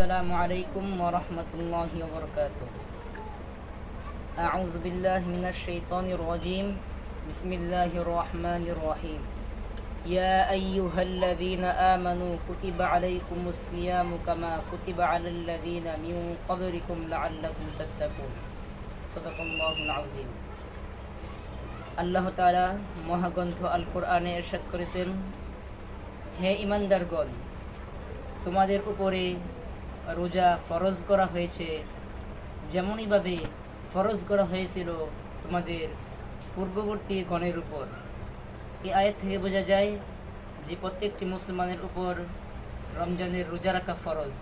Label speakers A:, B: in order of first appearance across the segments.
A: السلام عليكم ورحمة الله وبركاته أعوذ بالله من الشيطان الرجيم بسم الله الرحمن الرحيم يا أيها الذين آمنوا كتب عليكم الصيام كما كتب على الذين من قبلكم لعلكم تتقون صدق الله العظيم আল্লাহ তাআলা মহাগ্রন্থ আল কোরআনে এরশাদ করেছেন হে ইমানদারগণ তোমাদের উপরে রোজা ফরজ করা হয়েছে যেমনইভাবে ফরজ করা হয়েছিল তোমাদের পূর্ববর্তী গণের উপর। এই আয়ের থেকে বোঝা যায় যে প্রত্যেকটি মুসলমানের উপর রমজানের রোজা রাখা ফরজ।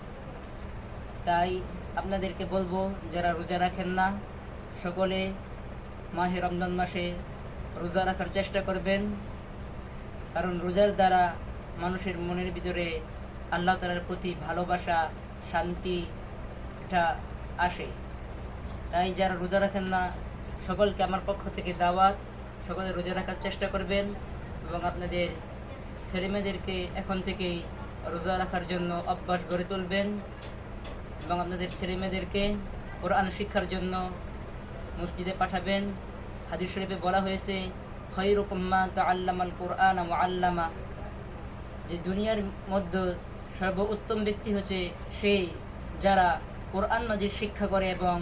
A: তাই আপনাদেরকে বলব, যারা রোজা রাখেন না, সকলে মাহে রমজান মাসে রোজা রাখার চেষ্টা করবেন। কারণ রোজার দ্বারা মানুষের মনের ভিতরে আল্লাহ তালার প্রতি ভালোবাসা শান্তি, এটা আসে। তাই যারা রোজা রাখেন না, সকলকে আমার পক্ষ থেকে দাওয়াত। সকলে রোজা রাখার চেষ্টা করবেন এবং আপনাদের ছেলেমেয়েদেরকে এখন থেকেই রোজা রাখার জন্য অভ্যাস গড়ে তুলবেন এবং আপনাদের ছেলেমেয়েদেরকে কোরআন শিক্ষার জন্য মসজিদে পাঠাবেন। হাদিস শরীফে বলা হয়েছে, খৈরুকুম মা তাআল্লামাল কোরআন ওয়া আল্লামা। যে দুনিয়ার মধ্যে সর্বোত্তম ব্যক্তি হচ্ছে সেই যারা কোরআন নাজির শিক্ষা করে এবং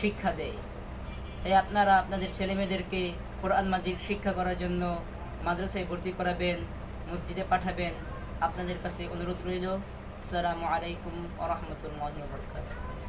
A: শিক্ষা দেয়। তাই আপনারা আপনাদের ছেলেমেয়েদেরকে কোরআন মাজির শিক্ষা করার জন্য মাদ্রাসায় ভর্তি করাবেন, মসজিদে পাঠাবেন। আপনাদের কাছে অনুরোধ রইল, আসসালামু আলাইকুম আ রহমতুল্লাহ ওয়া বারাকাতুহু।